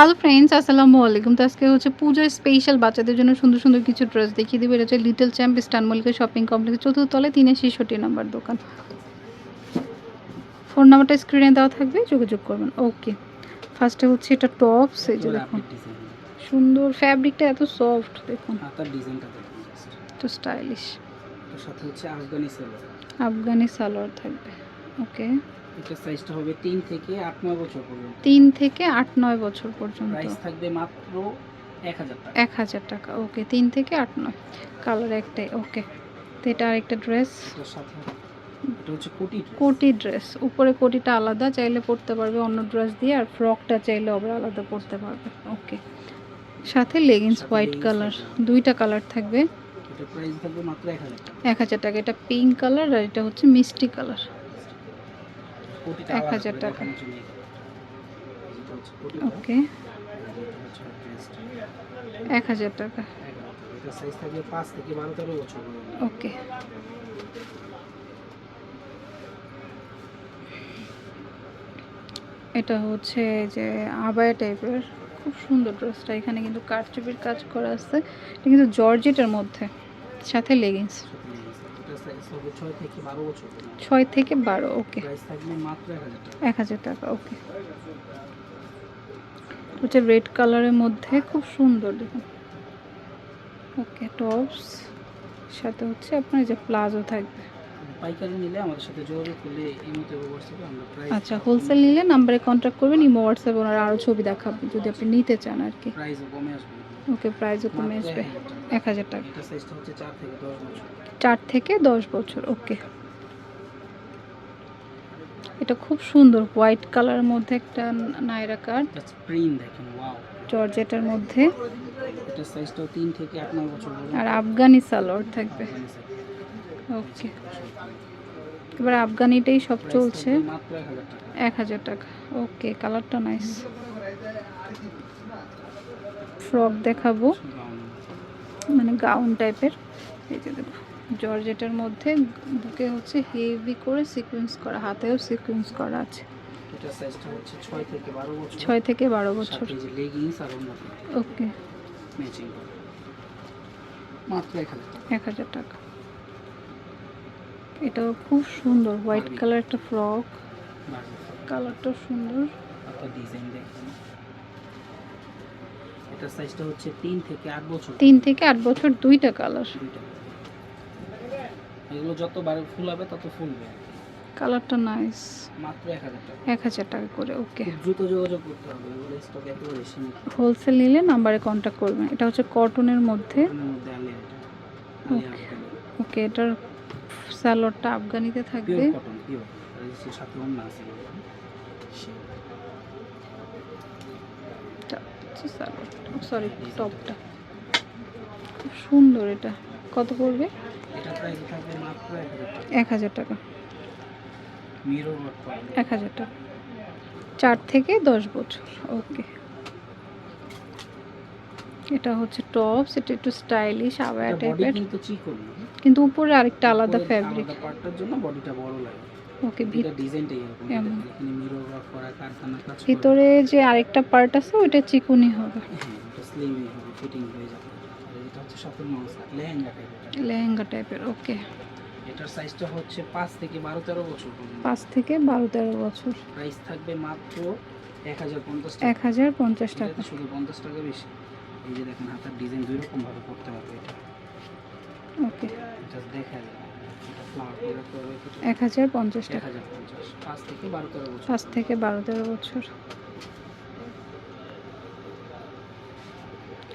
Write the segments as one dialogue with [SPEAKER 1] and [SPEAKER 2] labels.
[SPEAKER 1] Hello friends আসসালামু আলাইকুম তো আজকে হচ্ছে পুজোর স্পেশাল বাচ্চাদের জন্য সুন্দর সুন্দর কিছু ড্রেস দেখিয়ে দেবে। এটা হচ্ছে লিটল চ্যাম্প স্টান মল্লিকা শপিং কমপ্লেক্স চতুর্থ তলায় তিনে ছেষট্টি নাম্বার দোকান। ফোন নাম্বারটা স্ক্রিনে দেওয়া থাকবে যোগাযোগ করবেন। ওকে ফার্স্টে হচ্ছে এটা টপস এই যে দেখুন। সুন্দর ফ্যাব্রিকটা এত সফট দেখুন।
[SPEAKER 2] দেখুন
[SPEAKER 1] তো স্টাইলিশ
[SPEAKER 2] সাথে হচ্ছে আফগানি সেলার
[SPEAKER 1] আফগানি সালোয়ার থাকবে। ওকে
[SPEAKER 2] এটার সাইজটা হবে তিন থেকে আট নয় বছর পর্যন্ত।
[SPEAKER 1] তিন থেকে আট নয় বছর পর্যন্ত।
[SPEAKER 2] প্রাইস থাকবে মাত্র এক হাজার টাকা।
[SPEAKER 1] এক হাজার টাকা ওকে তিন থেকে আট নয়। কালার একটাই ওকে। তো এটা আরেকটা ড্রেস
[SPEAKER 2] সাথে এটা হচ্ছে কোটি
[SPEAKER 1] কোটি ড্রেস উপরে কোটিটা আলাদা চাইলে পরতে পারবে অন্য ড্রেস দিয়ে আর ফ্রকটা চাইলে আবার আলাদা পরতে পারবে। ওকে। সাথে লেগিংস হোয়াইট কালার দুইটা কালার থাকবে।
[SPEAKER 2] এটার প্রাইস থাকবে মাত্র এক হাজার টাকা।
[SPEAKER 1] এটা পিঙ্ক কালার আর এটা হচ্ছে মিষ্টি কালার এক হাজার টাকা। ওকে। এক হাজার টাকা। ওকে। এটা হচ্ছে যে আবায়া টাইপের। খুব সুন্দর ড্রেসটা। এখানে কিন্তু কারচুপির কাজ করা আছে। এটা কিন্তু জর্জেটের মধ্যে। সাথে লেগিংস
[SPEAKER 2] এটার সাইজ হবে ছয় থেকে বারো বছর
[SPEAKER 1] থেকে ওকে।
[SPEAKER 2] প্রাইস থাকবে মাত্র এক হাজার টাকা।
[SPEAKER 1] টাকা ওকে। হচ্ছে রেড কালারের মধ্যে খুব সুন্দর দেখুন। Okay tops. সাথে হচ্ছে আপনার যে প্লাজো থাকবে।
[SPEAKER 2] পাইকারি নিলে আমাদের সাথে যোগাযোগ করলে এই মতো হোয়াটসঅ্যাপে আমরা প্রাইস
[SPEAKER 1] আচ্ছা হোলসেল নিলে নাম্বারে কন্ট্যাক্ট করবেন ইমো হোয়াটসঅ্যাপে ওনারা আরও ছবি দেখাবে যদি আপনি নিতে চান আর কি।
[SPEAKER 2] প্রাইসও কমে আসবে।
[SPEAKER 1] ওকে প্রাইসও কমে আসবে। এক হাজার টাকা।
[SPEAKER 2] এটা সাইজটা হচ্ছে চার থেকে দশ বছর।
[SPEAKER 1] চার থেকে দশ বছর ওকে এটা খুব সুন্দর হোয়াইট কালারের মধ্যে একটা কার্ড
[SPEAKER 2] জাস্ট প্রিন্ট দেখেন ওয়াও
[SPEAKER 1] জর্জেটের মধ্যে।
[SPEAKER 2] এটা সাইজটাও তিন থেকে আট বছর
[SPEAKER 1] আর আফগানি সালোয়ার থাকবে। ওকে। এবার আফগানিটাই সব চলছে।
[SPEAKER 2] এক হাজার টাকা।
[SPEAKER 1] ওকে কালারটা নাইস। ফ্রক দেখাবো। মানে গাউন টাইপের। এই যে দেখো জর্জেটের মধ্যে বুকে হচ্ছে হেভি করে সিকোয়েন্স করা হাতেও সিকোয়েন্স করা আছে।
[SPEAKER 2] ছয় থেকে বারো বছর।
[SPEAKER 1] ওকে।
[SPEAKER 2] এক হাজার টাকা।
[SPEAKER 1] এটাও খুব সুন্দর হোয়াইট কালার একটা ফ্রক
[SPEAKER 2] বাড়বে।
[SPEAKER 1] কালারটাও সুন্দর
[SPEAKER 2] ডিজাইন দেখেন। এটার সাইজটা হচ্ছে তিন থেকে আট বছর।
[SPEAKER 1] থেকে বছর দুইটা কালার
[SPEAKER 2] এগুলো যত বারে হবে তত ফুলবে।
[SPEAKER 1] কালারটা নাইস
[SPEAKER 2] মাত্র টাকা।
[SPEAKER 1] করে ওকে
[SPEAKER 2] দ্রুত যোগাযোগ করতে হবে এগুলো স্টক একেবারে সীমিত
[SPEAKER 1] হোলসেল নিলে নাম্বারে করবেন। এটা হচ্ছে কটনের মধ্যে। ওকে এটার স্যালোডটা আফগানিতে থাকবে। সরি টপটা। খুব সুন্দর এটা। কত পড়বে? এক
[SPEAKER 2] হাজার টাকা।
[SPEAKER 1] এক হাজার টাকা। চার থেকে দশ বছর। ওকে এটা হচ্ছে টপস এটা একটু স্টাইলিশ
[SPEAKER 2] আবার
[SPEAKER 1] টাইপের
[SPEAKER 2] কিন্তু চিকন
[SPEAKER 1] কিন্তু উপরে আরেকটা আলাদা ফ্যাব্রিক
[SPEAKER 2] পার্টটার জন্য বডিটা বড় লাগে।
[SPEAKER 1] ওকে
[SPEAKER 2] এটা ডিজাইনটাই এরকম এখানে মিরর ওয়ার্ক করা কারখানা কাজ
[SPEAKER 1] ভিতরে যে আরেকটা পার্ট আছে ওইটা চিকুনি হবে।
[SPEAKER 2] হ্যাঁ এটা স্লিমই হবে ফিটিং হয়ে যাবে। এটা হচ্ছে সাথে মাউস লেহেঙ্গা টাইপের
[SPEAKER 1] লেহেঙ্গা টাইপের ওকে
[SPEAKER 2] এটার সাইজটা হচ্ছে পাঁচ থেকে বারো তেরো বছর পর্যন্ত।
[SPEAKER 1] পাঁচ থেকে বারো তেরো বছর।
[SPEAKER 2] প্রাইস থাকবে মাত্র এক হাজার পঞ্চাশ
[SPEAKER 1] এক
[SPEAKER 2] টাকা
[SPEAKER 1] হাজার পঞ্চাশ টাকা।
[SPEAKER 2] শুধু পঞ্চাশ টাকা বেশি। এই যে দেখেন হাতের ডিজাইন দুই রকম ভাবে করতে পারবে এটা।
[SPEAKER 1] ওকে।
[SPEAKER 2] এটা এটা এটা
[SPEAKER 1] এক হাজার পঞ্চাশ টাকা।
[SPEAKER 2] পাঁচ থেকে বারো তেরো বছর।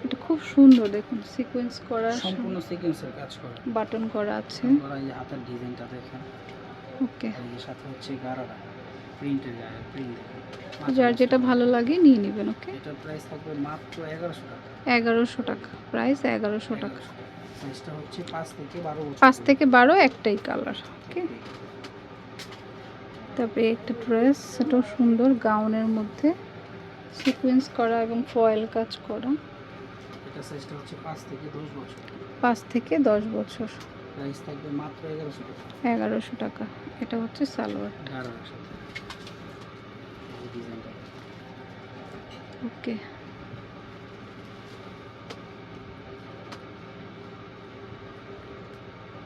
[SPEAKER 1] এটা খুব সুন্দর দেখুন সিকোয়েন্স করা
[SPEAKER 2] সম্পূর্ণ সিকোয়েন্সের কাজ করা।
[SPEAKER 1] বাটন করা আছে।
[SPEAKER 2] এই হাতের ডিজাইনটা দেখেন।
[SPEAKER 1] ওকে।
[SPEAKER 2] যে সাথে হচ্ছে গাড়াটা প্রিন্টের গায়ে প্রিন্ট
[SPEAKER 1] যার যেটা ভালো লাগে নিয়ে নেবেন ওকে?
[SPEAKER 2] এটার প্রাইস থাকবে মাত্র এগারোশো টাকা।
[SPEAKER 1] এগারোশো টাকা। প্রাইস এগারোশো টাকা।
[SPEAKER 2] সাইজটা হচ্ছে পাঁচ থেকে বারো বছর।
[SPEAKER 1] পাঁচ থেকে বারো একটাই কালার ওকে? তারপরে একটা ড্রেস সেটাও সুন্দর গাউনের মধ্যে সিকোয়েন্স করা এবং ফয়েল কাজ করা।
[SPEAKER 2] এটা সাইজটা হচ্ছে পাঁচ থেকে দশ বছর।
[SPEAKER 1] পাঁচ থেকে দশ বছর।
[SPEAKER 2] প্রাইস থাকবে মাত্র এগারোশো টাকা।
[SPEAKER 1] এগারোশো টাকা। এটা হচ্ছে সালোয়ার।
[SPEAKER 2] গাড়ার সাথে এই ডিজাইনটা
[SPEAKER 1] ওকে।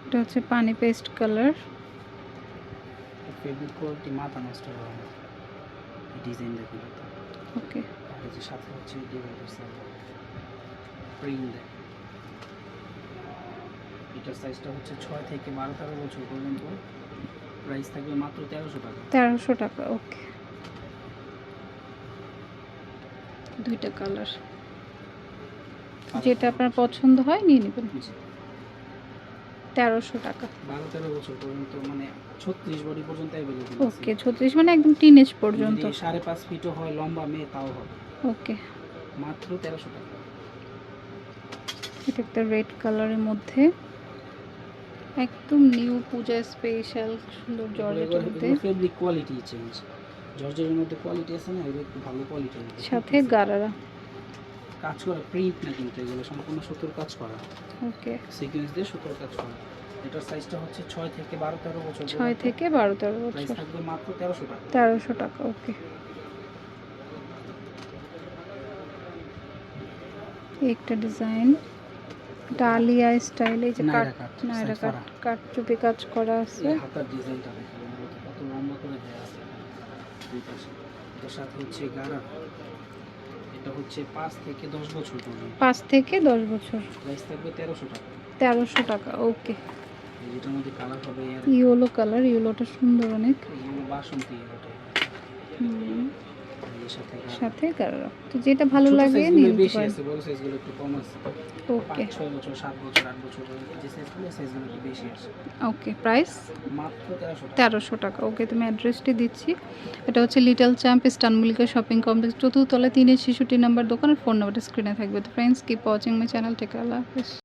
[SPEAKER 1] এটা হচ্ছে পানি পেস্ট কালার।
[SPEAKER 2] ফেব্রিক কোয়ালিটি মাথা নষ্ট হবে না ডিজাইন দেখুন।
[SPEAKER 1] ওকে।
[SPEAKER 2] আর এই যে সাথে হচ্ছে প্রিন্ট এটার সাইজটা হচ্ছে ছয় থেকে বারো তেরো বছর পর্যন্ত। প্রাইস থাকবে মাত্র তেরোশো টাকা।
[SPEAKER 1] তেরোশো টাকা ওকে। দুইটা কালার। যেটা আপনার পছন্দ হয় নিয়ে নেবেন। তেরোশো টাকা।
[SPEAKER 2] বারো তেরো বছর পর্যন্ত মানে ছত্রিশ বডি পর্যন্ত অ্যাভেলেবল
[SPEAKER 1] ওকে ছত্রিশ মানে একদম টিনেজ পর্যন্ত।
[SPEAKER 2] সাড়ে পাঁচ ফিটও হয় লম্বা মেয়ে তাও হবে।
[SPEAKER 1] ওকে।
[SPEAKER 2] মাত্র তেরোশো টাকা।
[SPEAKER 1] এটা একটা রেড কালারের মধ্যে। একদম নিউ পূজা স্পেশাল সুন্দর জর্জেটের মধ্যে।
[SPEAKER 2] ফেব্রিক কোয়ালিটি চেঞ্জ জর্জের মধ্যে কোয়ালিটি আছে না? একটু ভালো কোয়ালিটি
[SPEAKER 1] সাথে গারারা।
[SPEAKER 2] কাজ করা প্রিন্ট না কিন্তু এগুলো সম্পূর্ণ সুতোর কাজ করা।
[SPEAKER 1] ওকে
[SPEAKER 2] সিকোয়েন্স দিয়ে সুতোর কাজ করা। এটার সাইজটা হচ্ছে ছয় থেকে বারো তেরো বছর।
[SPEAKER 1] ছয় থেকে বারো তেরো
[SPEAKER 2] প্রাইস
[SPEAKER 1] বছর
[SPEAKER 2] থাকবে মাত্র তেরোশো টাকা।
[SPEAKER 1] তেরোশো টাকা ওকে একটা ডিজাইন ডালিয়া স্টাইল এই যে কাট
[SPEAKER 2] নায়রা কাট,
[SPEAKER 1] কাট চুপি কাজ করা আছে।
[SPEAKER 2] হাতার ডিজাইনটা দেখেন কত লম্বা করে দেওয়া আছে। দুই পাশে। এটার সাথে হচ্ছে গাড়া। এটা হচ্ছে পাঁচ থেকে দশ বছর পর্যন্ত।
[SPEAKER 1] পাঁচ থেকে দশ বছর।
[SPEAKER 2] প্রাইস থাকবে তেরোশো টাকা।
[SPEAKER 1] তেরোশো টাকা ওকে।
[SPEAKER 2] এই মধ্যে কালার হবে
[SPEAKER 1] ইয়েলো কালার ইয়েলোটা সুন্দর অনেক।
[SPEAKER 2] বাসন্তী ওটা
[SPEAKER 1] হুম,
[SPEAKER 2] সাথে গাড়া।
[SPEAKER 1] তো যেটা ভালো লাগে নিয়ে
[SPEAKER 2] বেশি আছে বড় সাইজগুলো একটু কম আছে।
[SPEAKER 1] ওকে
[SPEAKER 2] পাঁচ ছয় বছর সাত বছর আট বছর যে সাইজগুলো সাইজগুলো একটু বেশি আছে।
[SPEAKER 1] ওকে প্রাইস
[SPEAKER 2] মাত্র তেরোশো টাকা।
[SPEAKER 1] তেরোশো টাকা। ওকে তুমি অ্যাড্রেসটি দিচ্ছি। এটা হচ্ছে লিটল চ্যাম্প ইস্টানবুলিকা শপিং কমপ্লেক্স চতুর্থতলা তিনের শিশুটি নাম্বার দোকানের ফোন নাম্বারটা স্ক্রিনে থাকবে। তো friends keep watching my channel take Allah Hafiz.